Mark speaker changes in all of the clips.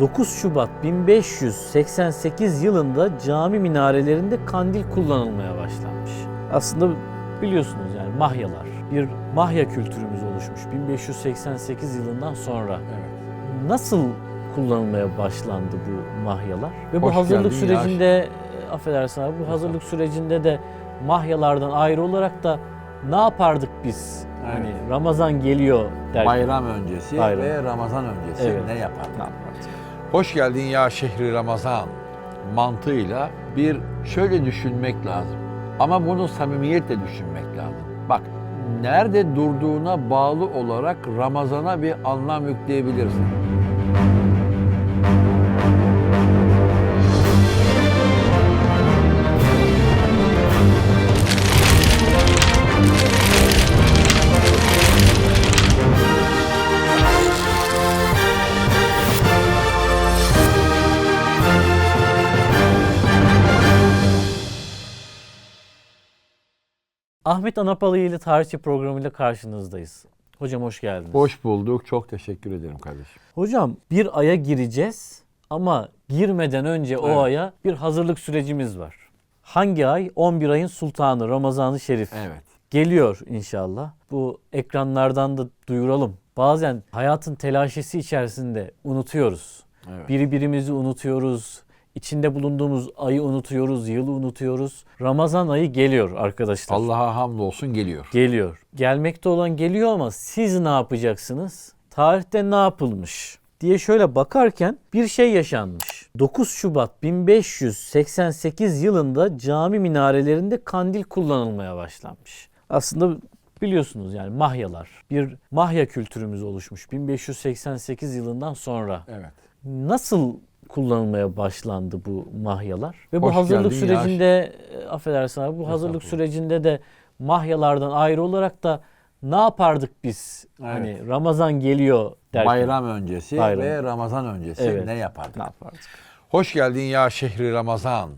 Speaker 1: 9 Şubat 1588 yılında cami minarelerinde kandil kullanılmaya başlanmış. Aslında biliyorsunuz yani mahyalar. Bir mahya kültürümüz oluşmuş 1588 yılından sonra.
Speaker 2: Evet.
Speaker 1: Nasıl kullanılmaya başlandı bu mahyalar? Ve bu
Speaker 2: Hoş
Speaker 1: hazırlık
Speaker 2: geldin ya.
Speaker 1: sürecinde, e, affedersin abi, bu hazırlık sürecinde de mahyalardan ayrı olarak da ne yapardık biz?
Speaker 2: Evet.
Speaker 1: Hani Ramazan geliyor derken.
Speaker 2: Bayram öncesi
Speaker 1: Bayram.
Speaker 2: ve Ramazan öncesi
Speaker 1: Evet.
Speaker 2: ne yapardık?
Speaker 1: Yapardık?
Speaker 2: Hoş geldin ya şehri Ramazan mantığıyla bir şöyle düşünmek lazım. Ama bunu samimiyetle düşünmek lazım. Bak nerede durduğuna bağlı olarak Ramazan'a bir anlam yükleyebilirsin.
Speaker 1: Ahmet Anapalı ile tarihçi programıyla karşınızdayız. Hocam hoş geldiniz.
Speaker 2: Hoş bulduk. Çok teşekkür ederim kardeşim.
Speaker 1: Hocam bir aya gireceğiz ama girmeden önce o
Speaker 2: Evet.
Speaker 1: aya bir hazırlık sürecimiz var. Hangi ay? 11 ayın sultanı Ramazan-ı Şerif.
Speaker 2: Evet.
Speaker 1: Geliyor inşallah. Bu ekranlardan da duyuralım. Bazen hayatın telaşesi içerisinde unutuyoruz.
Speaker 2: Evet.
Speaker 1: Birbirimizi unutuyoruz. İçinde bulunduğumuz ayı unutuyoruz, yılı unutuyoruz. Ramazan ayı geliyor arkadaşlar.
Speaker 2: Allah'a hamdolsun geliyor.
Speaker 1: Geliyor. Gelmekte olan geliyor ama siz ne yapacaksınız? Tarihte ne yapılmış? diye şöyle bakarken bir şey yaşanmış. 9 Şubat 1588 yılında cami minarelerinde kandil kullanılmaya başlanmış. Aslında biliyorsunuz yani mahyalar. Bir mahya kültürümüz oluşmuş 1588 yılından sonra.
Speaker 2: Evet.
Speaker 1: Nasıl kullanılmaya başlandı bu mahyalar? Ve bu
Speaker 2: Hoş
Speaker 1: hazırlık
Speaker 2: geldin ya.
Speaker 1: sürecinde e, affedersin abi bu hazırlık
Speaker 2: Estağfurullah.
Speaker 1: sürecinde de mahyalardan ayrı olarak da ne yapardık biz? Hani Ramazan geliyor derken.
Speaker 2: Bayram öncesi
Speaker 1: Bayram.
Speaker 2: ve Ramazan öncesi
Speaker 1: Evet.
Speaker 2: ne yapardık?
Speaker 1: Ne yapardık?
Speaker 2: Hoş geldin ya şehri Ramazan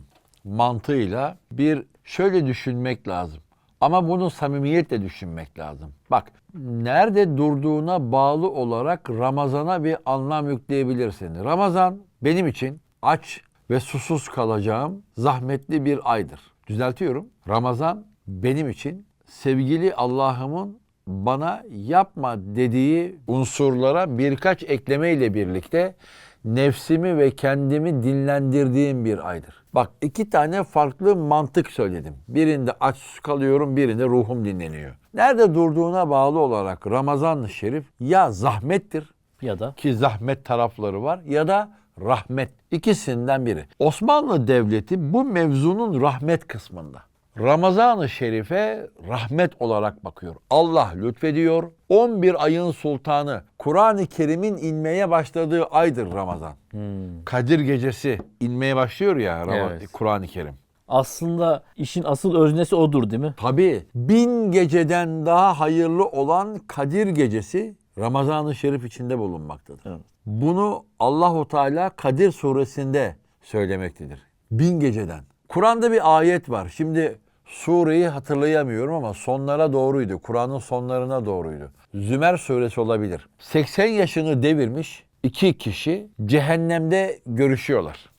Speaker 2: mantığıyla bir şöyle düşünmek lazım. Ama bunu samimiyetle düşünmek lazım. Bak nerede durduğuna bağlı olarak Ramazan'a bir anlam yükleyebilirsin. Ramazan benim için aç ve susuz kalacağım zahmetli bir aydır. Düzeltiyorum. Ramazan benim için sevgili Allah'ımın bana yapma dediği unsurlara birkaç ekleme ile birlikte nefsimi ve kendimi dinlendirdiğim bir aydır. Bak iki tane farklı mantık söyledim. Birinde aç kalıyorum, birinde ruhum dinleniyor. Nerede durduğuna bağlı olarak Ramazan-ı Şerif ya zahmettir
Speaker 1: Ya da
Speaker 2: ki zahmet tarafları var ya da rahmet. İkisinden biri. Osmanlı Devleti bu mevzunun rahmet kısmında. Ramazan-ı Şerif'e rahmet olarak bakıyor. Allah lütfediyor. 11 ayın sultanı. Kur'an-ı Kerim'in inmeye başladığı aydır Ramazan. Kadir gecesi inmeye başlıyor ya
Speaker 1: Evet.
Speaker 2: Kur'an-ı Kerim.
Speaker 1: aslında işin asıl öznesi odur değil mi?
Speaker 2: Tabii bin geceden daha hayırlı olan Kadir gecesi Ramazan-ı Şerif içinde bulunmaktadır.
Speaker 1: Evet.
Speaker 2: Bunu Allahu Teala Kadir suresinde söylemektedir. Bin geceden. Kur'an'da bir ayet var. Şimdi sureyi hatırlayamıyorum ama sonlara doğruydu. Kur'an'ın sonlarına doğruydu. Zümer suresi olabilir. 80 yaşını devirmiş iki kişi cehennemde görüşüyorlar.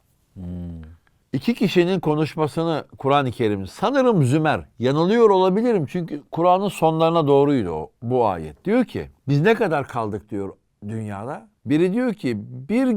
Speaker 2: İki kişinin konuşmasını Kur'an-ı Kerim sanırım Zümer yanılıyor olabilirim çünkü Kur'an'ın sonlarına doğruydu o, bu ayet. Diyor ki biz ne kadar kaldık diyor dünyada. Biri diyor ki bir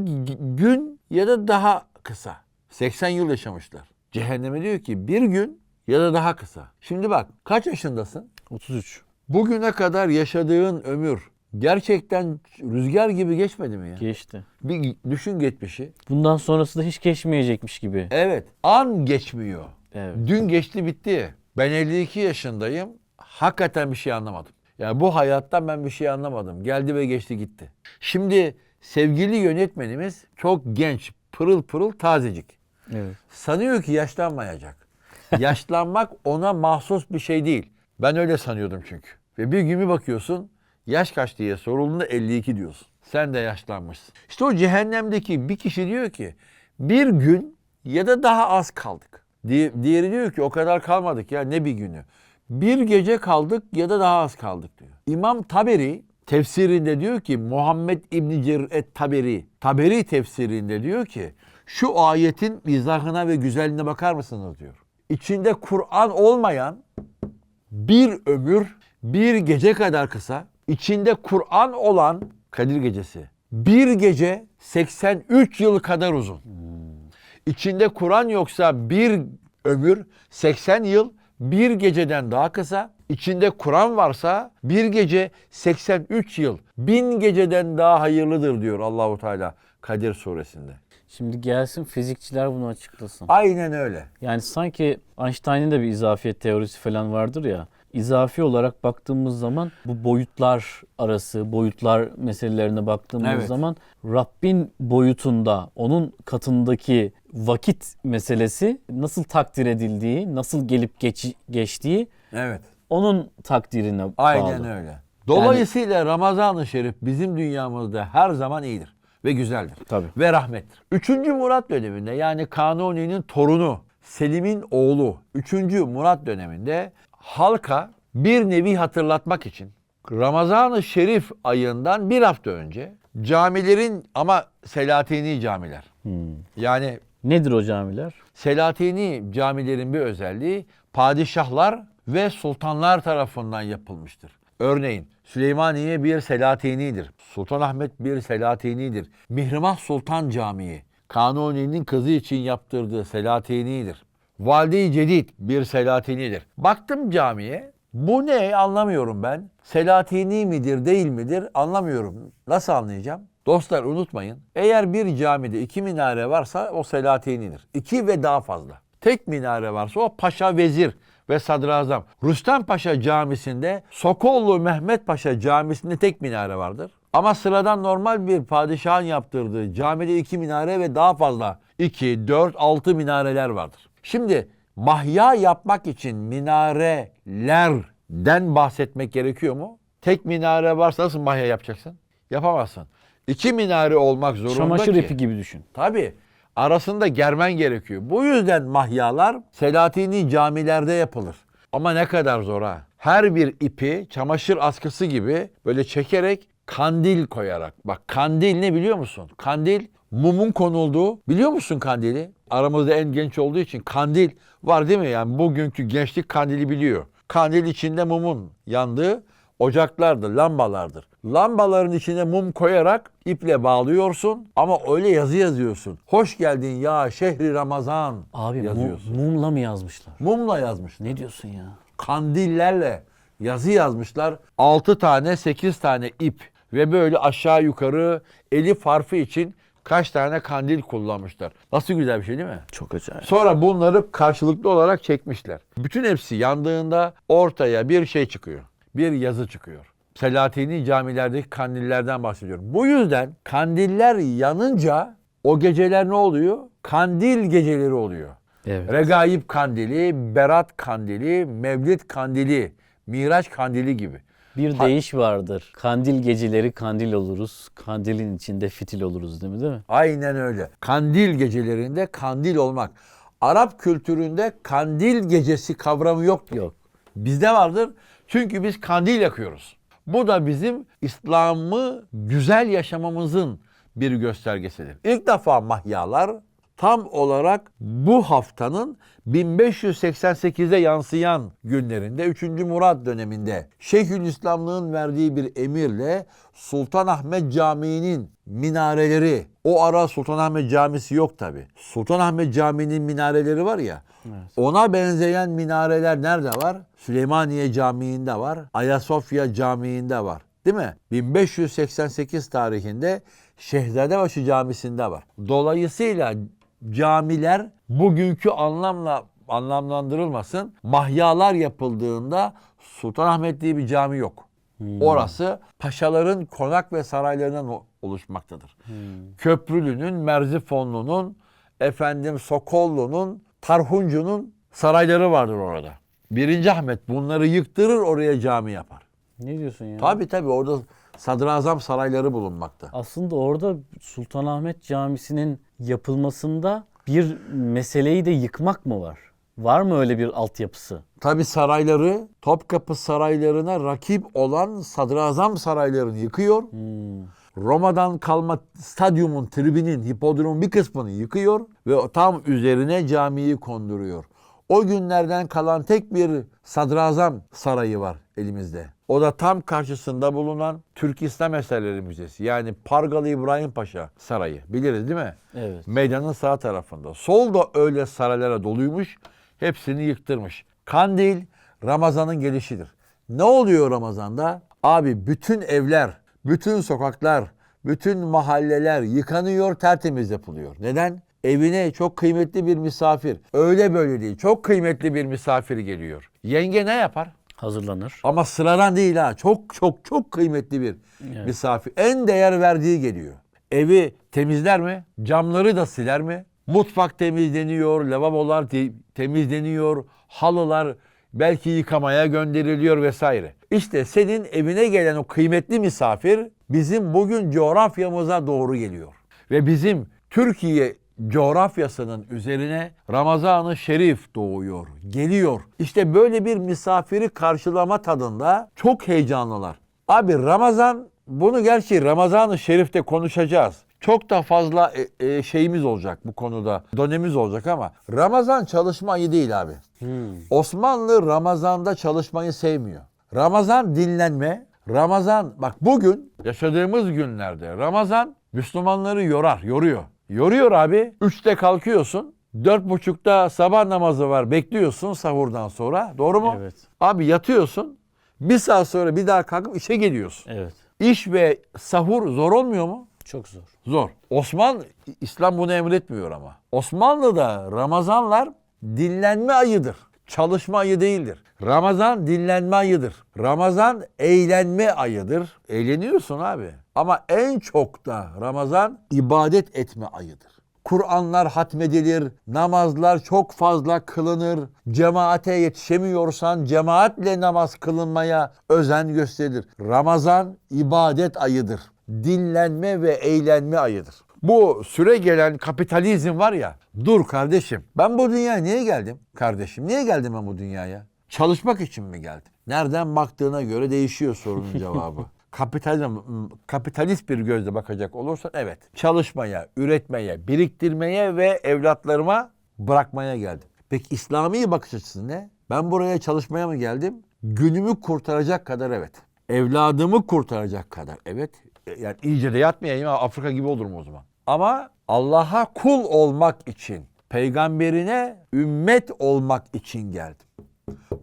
Speaker 2: gün ya da daha kısa. 80 yıl yaşamışlar. Cehenneme diyor ki bir gün ya da daha kısa. Şimdi bak kaç yaşındasın?
Speaker 1: 33.
Speaker 2: Bugüne kadar yaşadığın ömür gerçekten rüzgar gibi geçmedi mi ya?
Speaker 1: Geçti.
Speaker 2: Bir düşün geçmişi.
Speaker 1: Bundan sonrası da hiç geçmeyecekmiş gibi.
Speaker 2: Evet an geçmiyor.
Speaker 1: Evet.
Speaker 2: Dün geçti bitti. Ben 52 yaşındayım. Hakikaten bir şey anlamadım. Yani bu hayattan ben bir şey anlamadım. Geldi ve geçti gitti. Şimdi sevgili yönetmenimiz çok genç, pırıl pırıl tazecik.
Speaker 1: Evet.
Speaker 2: Sanıyor ki yaşlanmayacak. Yaşlanmak ona mahsus bir şey değil. Ben öyle sanıyordum çünkü. Ve bir gün bir bakıyorsun yaş kaç diye sorulduğunda 52 diyorsun. Sen de yaşlanmışsın. İşte o cehennemdeki bir kişi diyor ki bir gün ya da daha az kaldık. Di- Diğeri diyor ki o kadar kalmadık ya ne bir günü. Bir gece kaldık ya da daha az kaldık diyor. İmam Taberi tefsirinde diyor ki Muhammed İbni Cerir et-Taberi, Taberi tefsirinde diyor ki şu ayetin izahına ve güzelliğine bakar mısınız diyor. İçinde Kur'an olmayan bir ömür bir gece kadar kısa, içinde Kur'an olan Kadir Gecesi bir gece 83 yıl kadar uzun. İçinde Kur'an yoksa bir ömür 80 yıl bir geceden daha kısa. İçinde Kur'an varsa bir gece 83 yıl bin geceden daha hayırlıdır diyor Allahu Teala Kadir suresinde.
Speaker 1: Şimdi gelsin fizikçiler bunu açıklasın.
Speaker 2: Aynen öyle.
Speaker 1: Yani sanki Einstein'ın da bir izafiyet teorisi falan vardır ya. İzafi olarak baktığımız zaman bu boyutlar arası, boyutlar meselelerine baktığımız
Speaker 2: Evet.
Speaker 1: zaman Rabbin boyutunda, onun katındaki vakit meselesi nasıl takdir edildiği, nasıl gelip geç, geçtiği
Speaker 2: Evet.
Speaker 1: onun takdirine bağlı.
Speaker 2: Aynen öyle. Dolayısıyla Ramazan-ı Şerif bizim dünyamızda her zaman iyidir ve güzeldir.
Speaker 1: Tabii.
Speaker 2: Ve rahmettir. Üçüncü Murat döneminde yani Kanuni'nin torunu Selim'in oğlu 3. Murat döneminde halka bir nevi hatırlatmak için Ramazan-ı Şerif ayından bir hafta önce camilerin ama Selatini camiler. Yani
Speaker 1: Nedir o camiler?
Speaker 2: Selatini camilerin bir özelliği padişahlar ve sultanlar tarafından yapılmıştır. Örneğin Süleymaniye bir Selatini'dir. Sultanahmet bir Selatini'dir. Mihrimah Sultan Camii Kanuni'nin kızı için yaptırdığı Selatini'dir. Valide-i Cedid bir Selatini'dir. Baktım camiye bu ne anlamıyorum ben. Selatini midir değil midir anlamıyorum. Nasıl anlayacağım? Dostlar unutmayın. Eğer bir camide iki minare varsa o Selatini'dir. İki ve daha fazla. Tek minare varsa o paşa vezir ve sadrazam. Rüstem Paşa Camisi'nde Sokollu Mehmet Paşa Camisi'nde tek minare vardır. Ama sıradan normal bir padişahın yaptırdığı camide iki minare ve daha fazla 2, 4, 6 minareler vardır. Şimdi mahya yapmak için minarelerden bahsetmek gerekiyor mu? Tek minare varsa nasıl mahya yapacaksın? Yapamazsın. İki minare olmak zorunda
Speaker 1: Çamaşır
Speaker 2: ki.
Speaker 1: ipi gibi düşün.
Speaker 2: Tabii. Arasında germen gerekiyor. Bu yüzden mahyalar Selatini camilerde yapılır. Ama ne kadar zor ha. Her bir ipi çamaşır askısı gibi böyle çekerek kandil koyarak. Bak kandil ne biliyor musun? Kandil mumun konulduğu. Biliyor musun kandili? Aramızda en genç olduğu için kandil var değil mi? Yani bugünkü gençlik kandili biliyor. Kandil içinde mumun yandığı ocaklardır, lambalardır. Lambaların içine mum koyarak iple bağlıyorsun ama öyle yazı yazıyorsun. Hoş geldin ya şehri Ramazan
Speaker 1: Abi
Speaker 2: yazıyorsun.
Speaker 1: mumla mı yazmışlar?
Speaker 2: Mumla yazmış.
Speaker 1: Ne diyorsun ya?
Speaker 2: Kandillerle yazı yazmışlar. 6 tane 8 tane ip ve böyle aşağı yukarı elif harfi için kaç tane kandil kullanmışlar. Nasıl güzel bir şey değil mi?
Speaker 1: Çok acayip.
Speaker 2: Sonra bunları karşılıklı olarak çekmişler. Bütün hepsi yandığında ortaya bir şey çıkıyor. Bir yazı çıkıyor. Selatini camilerdeki kandillerden bahsediyorum. Bu yüzden kandiller yanınca o geceler ne oluyor? Kandil geceleri oluyor.
Speaker 1: Evet.
Speaker 2: Regaib kandili, Berat kandili, Mevlid kandili, Miraç kandili gibi.
Speaker 1: Bir
Speaker 2: Ha-
Speaker 1: deyiş vardır. Kandil geceleri kandil oluruz. Kandilin içinde fitil oluruz değil mi değil mi?
Speaker 2: Aynen öyle. Kandil gecelerinde kandil olmak. Arap kültüründe kandil gecesi kavramı yok.
Speaker 1: Yok.
Speaker 2: Bizde vardır. Çünkü biz kandil yakıyoruz. Bu da bizim İslam'ı güzel yaşamamızın bir göstergesidir. İlk defa mahyalar tam olarak bu haftanın 1588'de yansıyan günlerinde 3. Murat döneminde Şeyhülislamlığın verdiği bir emirle Sultanahmet Camii'nin minareleri o ara Sultanahmet Camisi yok tabi. Sultanahmet Camii'nin minareleri var ya ona benzeyen minareler nerede var? Süleymaniye Camii'nde var. Ayasofya Camii'nde var. Değil mi? 1588 tarihinde Şehzadebaşı Camisi'nde var. Dolayısıyla camiler bugünkü anlamla anlamlandırılmasın. Mahyalar yapıldığında Sultanahmet diye bir cami yok. Orası paşaların konak ve saraylarından oluşmaktadır. Köprülü'nün, Merzifonlu'nun, efendim Sokollu'nun, Tarhuncu'nun sarayları vardır orada. Birinci Ahmet bunları yıktırır oraya cami yapar.
Speaker 1: Ne diyorsun ya?
Speaker 2: Tabi tabi orada sadrazam sarayları bulunmakta.
Speaker 1: Aslında orada Sultanahmet Camisi'nin yapılmasında bir meseleyi de yıkmak mı var? Var mı öyle bir altyapısı?
Speaker 2: Tabi sarayları Topkapı saraylarına rakip olan sadrazam saraylarını yıkıyor. Roma'dan kalma stadyumun, tribinin, hipodromun bir kısmını yıkıyor ve tam üzerine camiyi konduruyor. O günlerden kalan tek bir sadrazam sarayı var elimizde. O da tam karşısında bulunan Türk İslam Eserleri Müzesi. Yani Pargalı İbrahim Paşa Sarayı. Biliriz değil mi?
Speaker 1: Evet.
Speaker 2: Meydanın sağ tarafında. Sol da öyle saraylara doluymuş. Hepsini yıktırmış. Kandil Ramazan'ın gelişidir. Ne oluyor Ramazan'da? Abi bütün evler, bütün sokaklar, bütün mahalleler yıkanıyor, tertemiz yapılıyor. Neden? Evine çok kıymetli bir misafir, öyle böyle değil, çok kıymetli bir misafir geliyor. Yenge ne yapar?
Speaker 1: Hazırlanır.
Speaker 2: Ama sıradan değil ha. Çok çok çok kıymetli bir misafir. En değer verdiği geliyor. Evi temizler mi? Camları da siler mi? Mutfak temizleniyor, lavabolar te- temizleniyor, halılar belki yıkamaya gönderiliyor vesaire. İşte senin evine gelen o kıymetli misafir bizim bugün coğrafyamıza doğru geliyor. Ve bizim Türkiye coğrafyasının üzerine Ramazan-ı Şerif doğuyor, geliyor. İşte böyle bir misafiri karşılama tadında çok heyecanlılar. Abi Ramazan, bunu gerçi Ramazan-ı Şerif'te konuşacağız. Çok da fazla e, e, şeyimiz olacak bu konuda, dönemimiz olacak ama Ramazan çalışma ayı değil abi. Osmanlı Ramazan'da çalışmayı sevmiyor. Ramazan dinlenme, Ramazan bak bugün yaşadığımız günlerde Ramazan Müslümanları yorar, yoruyor. Yoruyor abi. Üçte kalkıyorsun. Dört buçukta sabah namazı var. Bekliyorsun sahurdan sonra. Doğru mu?
Speaker 1: Evet.
Speaker 2: Abi yatıyorsun. Bir saat sonra bir daha kalkıp işe geliyorsun.
Speaker 1: Evet.
Speaker 2: İş ve sahur zor olmuyor mu?
Speaker 1: Çok zor.
Speaker 2: Zor. Osman, İslam bunu emretmiyor ama. Osmanlı'da Ramazanlar dinlenme ayıdır. Çalışma ayı değildir. Ramazan dinlenme ayıdır. Ramazan eğlenme ayıdır. Eğleniyorsun abi. Ama en çok da Ramazan ibadet etme ayıdır. Kur'anlar hatmedilir, namazlar çok fazla kılınır. Cemaate yetişemiyorsan cemaatle namaz kılınmaya özen gösterilir. Ramazan ibadet ayıdır. Dinlenme ve eğlenme ayıdır. Bu süre gelen kapitalizm var ya, dur kardeşim. Ben bu dünyaya niye geldim kardeşim? Niye geldim ben bu dünyaya? Çalışmak için mi geldim? Nereden baktığına göre değişiyor sorunun cevabı. Kapitalizm, kapitalist bir gözle bakacak olursan evet. Çalışmaya, üretmeye, biriktirmeye ve evlatlarıma bırakmaya geldim. Peki İslami bakış açısı ne? Ben buraya çalışmaya mı geldim? Günümü kurtaracak kadar evet. Evladımı kurtaracak kadar evet. E, Yani iyice de yatmayayım Afrika gibi olurum o zaman. Ama Allah'a kul olmak için, peygamberine ümmet olmak için geldim.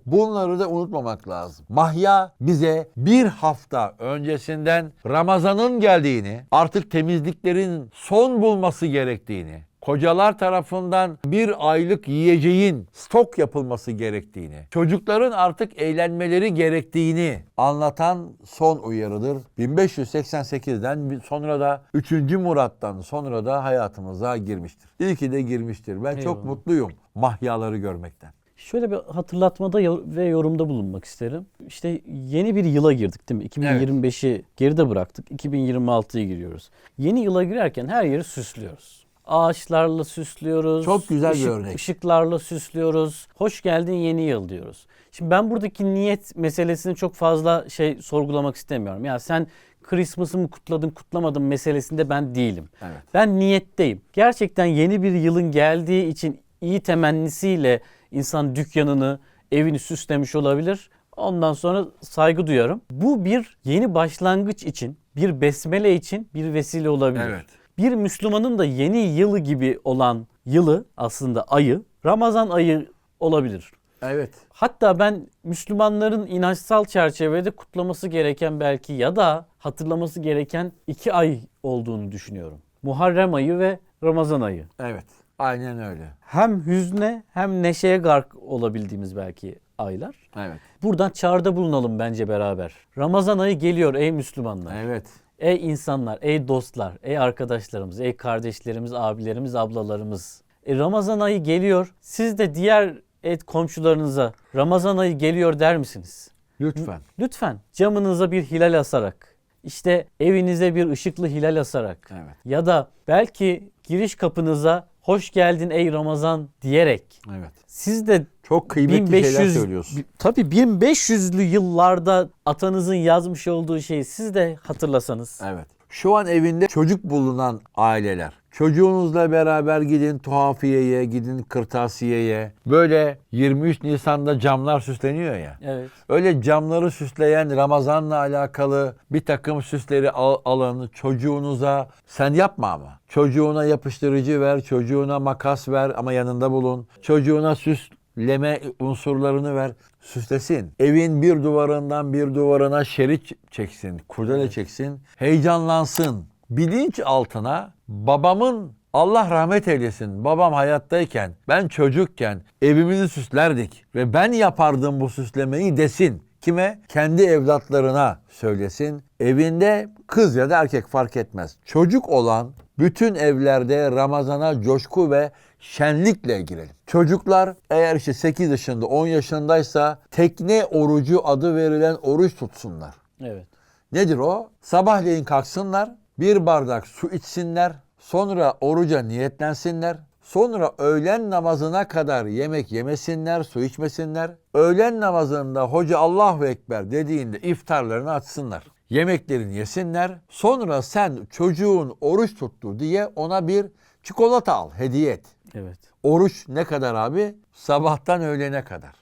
Speaker 2: Bunları da unutmamak lazım. Mahya bize bir hafta öncesinden Ramazan'ın geldiğini, artık temizliklerin son bulması gerektiğini, kocalar tarafından bir aylık yiyeceğin stok yapılması gerektiğini, çocukların artık eğlenmeleri gerektiğini anlatan son uyarıdır. 1588'den sonra da 3. Murat'tan sonra da hayatımıza girmiştir. İyi ki de girmiştir. Ben çok
Speaker 1: Eyvallah.
Speaker 2: mutluyum mahyaları görmekten.
Speaker 1: Şöyle bir hatırlatmada ve yorumda bulunmak isterim. İşte yeni bir yıla girdik değil mi? 2025'i geride bıraktık. 2026'ya giriyoruz. Yeni yıla girerken her yeri süslüyoruz. Ağaçlarla süslüyoruz.
Speaker 2: Çok güzel bir
Speaker 1: ışık-
Speaker 2: örnek.
Speaker 1: Işıklarla süslüyoruz. Hoş geldin yeni yıl diyoruz. Şimdi ben buradaki niyet meselesini çok fazla şey sorgulamak istemiyorum. Ya sen Christmas'ı mı kutladın kutlamadın meselesinde ben değilim.
Speaker 2: Evet.
Speaker 1: Ben niyetteyim. Gerçekten yeni bir yılın geldiği için iyi temennisiyle insan dükkanını, evini süslemiş olabilir. Ondan sonra saygı duyarım. Bu bir yeni başlangıç için, bir besmele için bir vesile olabilir.
Speaker 2: Evet.
Speaker 1: Bir Müslümanın da yeni yılı gibi olan yılı aslında ayı Ramazan ayı olabilir.
Speaker 2: Evet.
Speaker 1: Hatta ben Müslümanların inançsal çerçevede kutlaması gereken belki ya da hatırlaması gereken iki ay olduğunu düşünüyorum. Muharrem ayı ve Ramazan ayı.
Speaker 2: Evet. Aynen öyle.
Speaker 1: Hem hüzne hem neşeye gark olabildiğimiz belki aylar.
Speaker 2: Evet.
Speaker 1: Buradan çağrıda bulunalım bence beraber. Ramazan ayı geliyor ey Müslümanlar.
Speaker 2: Evet.
Speaker 1: Ey insanlar, ey dostlar, ey arkadaşlarımız, ey kardeşlerimiz, abilerimiz, ablalarımız. E, Ramazan ayı geliyor. Siz de diğer et komşularınıza Ramazan ayı geliyor der misiniz?
Speaker 2: Lütfen.
Speaker 1: Lütfen camınıza bir hilal asarak, işte evinize bir ışıklı hilal asarak
Speaker 2: Evet.
Speaker 1: ya da belki giriş kapınıza hoş geldin ey Ramazan diyerek
Speaker 2: Evet.
Speaker 1: siz de
Speaker 2: Çok kıymetli şeyler söylüyorsun.
Speaker 1: bi- Tabii 1500'lü yıllarda atanızın yazmış olduğu şeyi siz de hatırlasanız.
Speaker 2: Evet. Şu an evinde çocuk bulunan aileler. Çocuğunuzla beraber gidin tuhafiyeye, gidin kırtasiyeye. Böyle 23 Nisan'da camlar süsleniyor ya.
Speaker 1: Evet.
Speaker 2: Öyle camları süsleyen Ramazan'la alakalı bir takım süsleri al- alın çocuğunuza. Sen yapma ama. Çocuğuna yapıştırıcı ver, çocuğuna makas ver ama yanında bulun. Çocuğuna süsleme unsurlarını ver. Süslesin. Evin bir duvarından bir duvarına şerit çeksin, kurdele çeksin. Heyecanlansın. Bilinç altına babamın Allah rahmet eylesin. Babam hayattayken, ben çocukken evimizi süslerdik ve ben yapardım bu süslemeyi desin. Kime? Kendi evlatlarına söylesin. Evinde kız ya da erkek fark etmez. Çocuk olan bütün evlerde Ramazana coşku ve şenlikle girelim. Çocuklar eğer işte 8 yaşında 10 yaşındaysa tekne orucu adı verilen oruç tutsunlar.
Speaker 1: Evet.
Speaker 2: Nedir o? Sabahleyin kalksınlar, bir bardak su içsinler, sonra oruca niyetlensinler, sonra öğlen namazına kadar yemek yemesinler, su içmesinler. Öğlen namazında hoca Allahu Ekber dediğinde iftarlarını açsınlar. Yemeklerini yesinler. Sonra sen çocuğun oruç tuttu diye ona bir çikolata al, hediye et.
Speaker 1: Evet.
Speaker 2: Oruç ne kadar abi? Sabahtan öğlene kadar.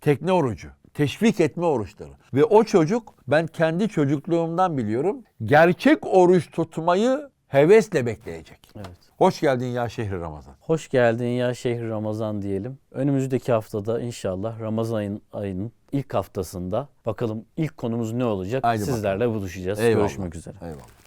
Speaker 2: Tekne orucu. Teşvik etme oruçları. Ve o çocuk ben kendi çocukluğumdan biliyorum. Gerçek oruç tutmayı hevesle bekleyecek.
Speaker 1: Evet.
Speaker 2: Hoş geldin ya şehri Ramazan.
Speaker 1: Hoş geldin ya şehri Ramazan diyelim. Önümüzdeki haftada inşallah Ramazan ayın- ayının ilk haftasında bakalım ilk konumuz ne olacak?
Speaker 2: Haydi
Speaker 1: Sizlerle buluşacağız.
Speaker 2: Eyvallah.
Speaker 1: Görüşmek üzere.
Speaker 2: Eyvallah.